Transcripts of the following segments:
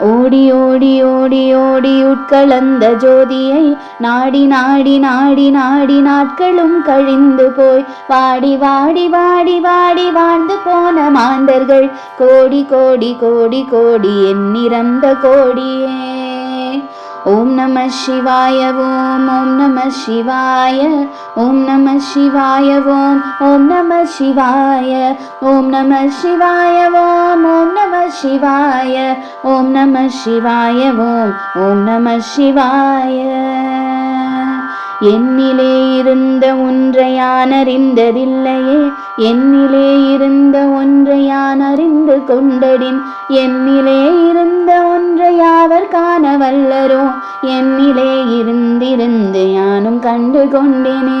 ஓடி ஓடி ஓடி ஓடி உட்கலந்த ஜோதியை நாடி நாடி நாடி நாடி நாட்களும் கழிந்து போய். வாடி வாடி வாடி வாடி வாழ்ந்து போன மாந்தர்கள். கோடி கோடி கோடி கோடி எண்ணிறந்த கோடியே. ஓம் நம சிவாய ஓம் ஓம் நம சிவாய ஓம் நம சிவாய ஓம் ஓம் நம சிவாய ஓம் நம சிவாய ஓம் ஓம் நம சிவாய ஓம் நம சிவாய ஓம் ஓம் நம சிவாய என்னிலே இருந்த ஒன்றை யான் அறிந்ததில்லையே என்னிலே இருந்த ஒன்றை யான் அறிந்து கொண்டடின் என்னிலே இருந்த ஒன்றை யாவர் காண வல்லரோ என்னிலே இருந்திருந்து யானும் கண்டு கொண்டேனே.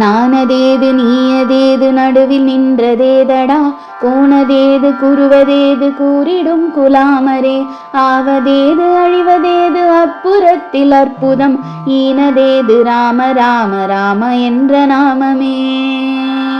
நானதேது நீயதேது நடுவில் நின்றதேதடா? போனதேது குருவதேது கூறிடும் குலாமரே. ஆவதேது அழிவதேது அப்புறத்தில் அற்புதம். ஈனதேது ராம ராம ராம என்ற நாமமே.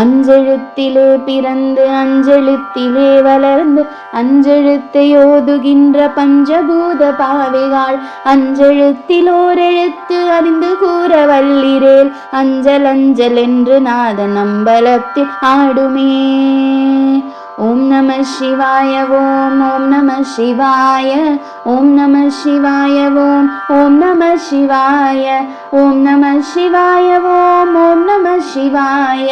அஞ்செழுத்திலே பிறந்து அஞ்செழுத்திலே வளர்ந்து அஞ்செழுத்தை ஓதுகின்ற பஞ்சபூத பாவைகாள். அஞ்செழுத்தில் ஓரெழுத்து அறிந்து கூற வல்லிரேல் அஞ்சல் அஞ்சல் என்று நாத நம்பலத்தில் ஆடுமே. ஓம் நம சிவாய ஓம் ஓம் நம சிவாய ஓம் நம சிவாய ஓம் ஓம் நம சிவாய ஓம் நம சிவாய ஓம் ஓம் நம சிவாய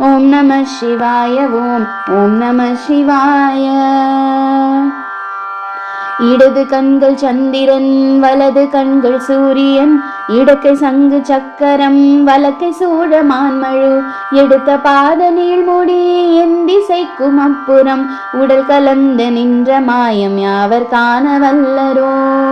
ஓம் நம சிவாய ஓம் ஓம் நம சிவாய இடது கண்கள் சந்திரன் வலது கண்கள் சூரியன். இடக்கை சங்கு சக்கரம் வலக்கை சூழ மான்மழு. எடுத்த பாத நீழ்முடி என் திசைக்கும் அப்புறம். உடல் கலந்து நின்ற மாயம் யாவர் காண வல்லரோ?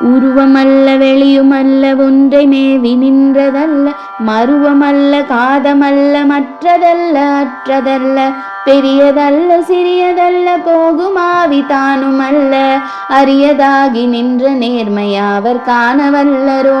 உருவமல்ல வெளியுமல்ல ஒன்றை மேவி நின்றதல்ல மருவமல்ல காதமல்ல மற்றதல்ல அற்றதல்ல பெரியதல்ல சிறியதல்ல போகுமாவி தானுமல்ல அரியதாகி நின்ற நேர்மையாவர் காணவல்லரோ.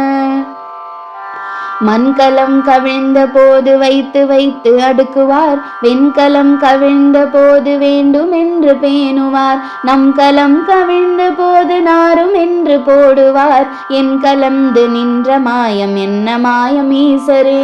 மண்கலம் கவிழ்ந்த போது வைத்து வைத்து அடுக்குவார். வெண்கலம் கவிழ்ந்த போது வேண்டும் என்று பேணுவார். நம் கலம் கவிழ்ந்த போது நாரும் என்று போடுவார். என் கலந்து நின்ற மாயம் என்ன மாயம் ஈசரே?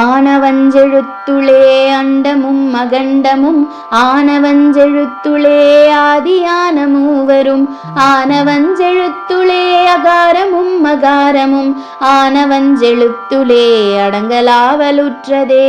ஆனவஞ்செழுத்துளே அண்டமும் மகண்டமும் ஆனவஞ்செழுத்துளே ஆதியான மூவரும் ஆனவஞ்செழுத்துளே அகாரமும் மகாரமும் ஆனவஞ்செழுத்துளே அடங்கலாவலுற்றதே.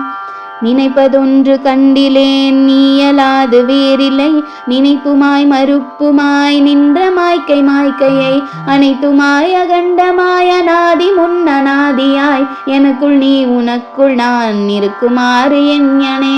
நினைப்பதொன்று கண்டிலேன் நீயலாது வேறில்லை. நினைப்புமாய் மறுப்புமாய் நின்ற மாய்க்கை மாய்க்கையை அனைத்துமாய் அகண்டமாய் அநாதி முன்னநாதியாய் எனக்குள் நீ உனக்குள் நான் இருக்குமாறு எண்ணனே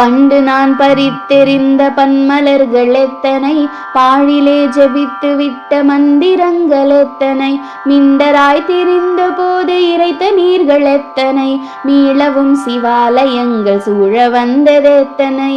பண்டு நான் பறித்தெறிந்த பன்மலர்கள் எத்தனை? பாழிலே ஜெபித்து விட்ட மந்திரங்கள் எத்தனை? மிண்டராய் திரிந்த போது இறைத்த நீர்கள் எத்தனை? மீளவும் சிவாலயங்கள் சூழ வந்ததெத்தனை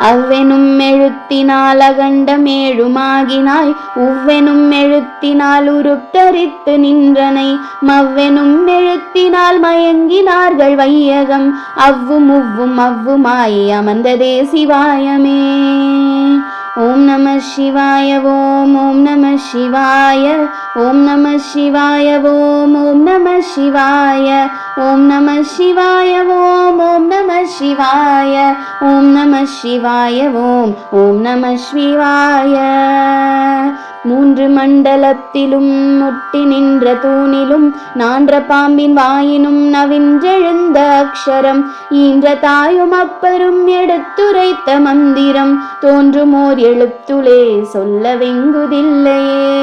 அவ்வெனும் எழுத்தினால் அகண்டம் ஏழுமாகினாய் உவ்வெனும் எழுத்தினால் உருட்டரித்து நின்றனை. மவ்வெனும் எழுத்தினால் மயங்கினார்கள் வையகம். அவ்வும் உவ்வும் அவ்வுமாய் அமர்ந்ததே சிவாயமே. ஓம் நம சிவாய ஓம் ஓம் நம சிவாய ஓம் நம சிவாய ஓம் ஓம் நம சிவாய. ஓம் நம சிவாய ஓம் ஓம் நம சிவாய ஓம் நம சிவாய ஓம் ஓம் நம சிவாய. மூன்று மண்டலத்திலும் முட்டி நின்ற தூணிலும் நான்ற பாம்பின் வாயினும் நவின்றெழுந்த அக்ஷரம். ஈன்ற தாயும் அப்பரும் எடுத்துரைத்த மந்திரம். தோன்றுமோர் எழுத்துளே சொல்ல வெங்குதில்லையே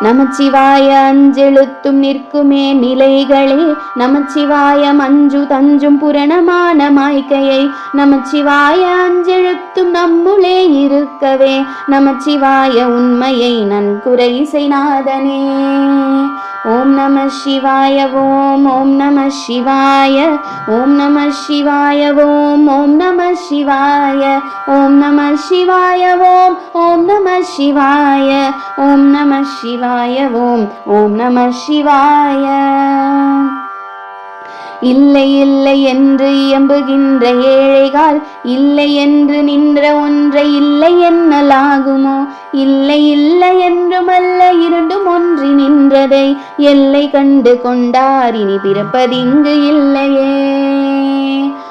நமச்சிவாய அஞ்செழுத்தும் நிற்குமே நிலைகளே. நமச்சிவாய மஞ்சு தஞ்சும் புரணமான மாய்க்கையை நமச்சிவாய அஞ்செழுத்தும் நம்முளே இருக்கவே. நமச்சிவாய உண்மையை நன்குரை செய்நாதனே ஓம் நம சிவாய ஓம் ஓம் நம சிவாய. ஓம் நம சிவாய ஓம் ஓம் நம சிவாய. ஓம் நம சிவாய ஓம் ஓம் நம சிவாய. ஓம் நம சிவாய ஓம் ஓம் நம சிவாய. இல்லை இல்லை என்று இயம்புகின்ற ஏழைகால் இல்லை என்று நின்ற ஒன்றை இல்லை என்னலாகுமோ? இல்லை இல்லை என்றுமல்ல இரண்டும் ஒன்றி நின்றதை எல்லை கண்டு கொண்டார் இனி பிறப்பதிங்கு இல்லையே.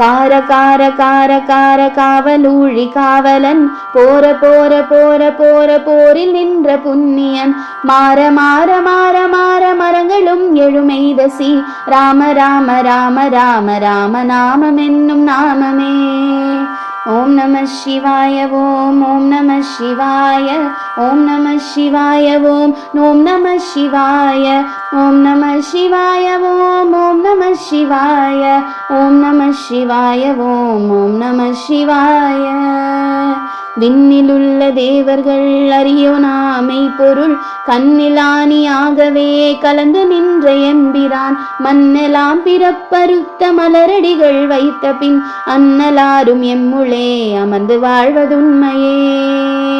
கார கார கார கார காவலூழி காவலன். போற போற போற போற போரில் நின்ற புண்ணியன். மாற மாற மாற மாற மரங்களும் எழுமெய்தசி ராம ராம ராம ராம ராம நாமம் என்னும் நாமமே. ஓம் நம சிவாய ஓம் ஓம் நம சிவாய ஓம் நம சிவாய ஓம் ஓம் நம சிவாய. ஓம் நம சிவாய ஓம் ஓம் நம சிவாய ஓம் நம சிவாய ஓம் ஓம் நம சிவாய. விண்ணிலுள்ள தேவர்கள் அறியோனாமை பொருள் கண்ணிலானியாகவே கலந்து நின்ற எம்பிரான் மண்ணெலாம் பிறப்பருத்த மலரடிகள் வைத்த பின் அன்னலாரும் எம்முளே அமர்ந்து வாழ்வதுண்மையே.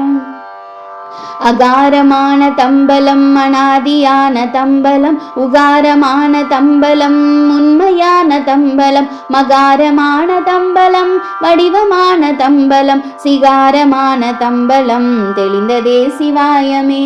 அகாரமான தம்பலம் அனாதியான தம்பலம் உகாரமான தம்பலம் உண்மையான தம்பலம் மகாரமான தம்பலம் வடிவமான தம்பலம் சிகாரமான தம்பலம் தெளிந்ததே சிவாயமே.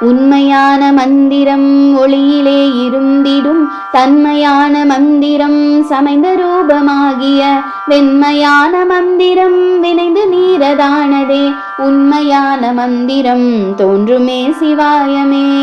உண்மையான மந்திரம் ஒளியிலே இருந்திடும் தன்மையான மந்திரம் சமைந்த ரூபமாகிய வெண்மையான மந்திரம் வினைந்து நீரதானதே. உண்மையான மந்திரம் தோன்றுமே சிவாயமே.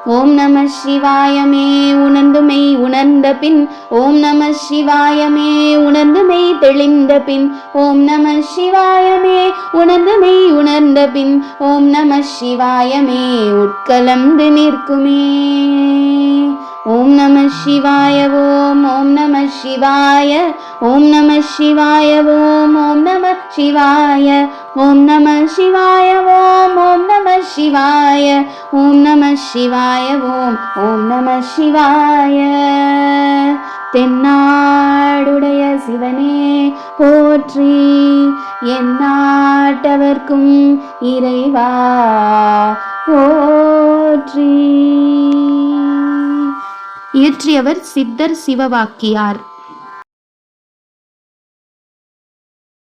ஓம் நம சிவாயமே உணர்ந்து மெய் உணர்ந்த பின் ஓம் நம சிவாயமே உணர்ந்து மெய் தெளிந்த பின் ஓம் நம சிவாயமே உணர்ந்து மெய் உணர்ந்த பின் ஓம் நம சிவாயமே உட்கலந்து நிற்குமே. ஓம் நம சிவாய ஓம் ஓம் நம சிவாய ஓம் நம சிவாய ஓம் ஓம் நம சிவாய. ஓம் நம சிவாய ஓம் ஓம் நம சிவாய ஓம் நம சிவாய ஓம் ஓம் நம சிவாய. தென்னாடுடைய சிவனே போற்றி எந்நாட்டவர்க்கும் இறைவா போற்றி. இயற்றியவர் சித்தர் சிவவாக்கியார்.